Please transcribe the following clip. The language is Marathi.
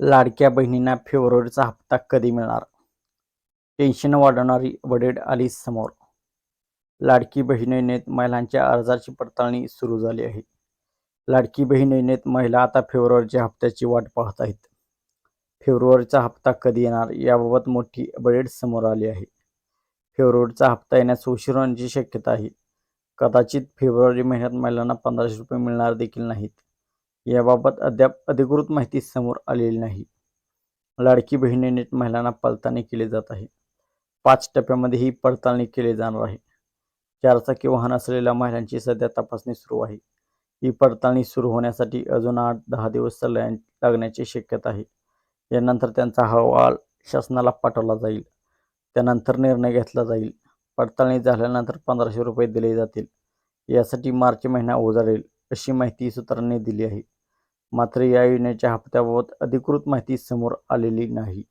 लाडक्या बहिणींना फेब्रुवारीचा हप्ता कधी मिळणार? टेन्शन वाढवणारी अपडेट आली समोर. लाडकी बहीण योजनेत महिलांच्या अर्जाची पडताळणी सुरू झाली आहे. लाडकी बहीण योजनेत महिला आता फेब्रुवारीच्या हप्त्याची वाट पाहत आहेत. फेब्रुवारीचा हप्ता कधी येणार याबाबत मोठी अपडेट समोर आली आहे. फेब्रुवारीचा हप्ता येण्यास उशीर होण्याची शक्यता आहे. कदाचित फेब्रुवारी महिन्यात महिलांना पंधराशे रुपये मिळणार देखील नाहीत. याबाबत अद्याप अधिकृत माहिती समोर आलेली नाही. लाडकी बहीण महिलांना पडताळणी केली जात आहे. पाच टप्प्यामध्ये ही पडताळणी केली जाणार आहे. चारचाकी वाहन असलेल्या महिलांची सध्या तपासणी सुरू आहे. ही पडताळणी सुरू होण्यासाठी अजून आठ दहा दिवस लागण्याची शक्यता आहे. यानंतर त्यांचा अहवाल शासनाला पाठवला जाईल. त्यानंतर निर्णय घेतला जाईल. पडताळणी झाल्यानंतर पंधराशे रुपये दिले जातील. यासाठी मार्च महिना उजाडेल अशी माहिती सूत्रांनी दिली आहे. मात्र या योजनेच्या हप्त्याबाबत अधिकृत माहिती समोर आलेली नाही.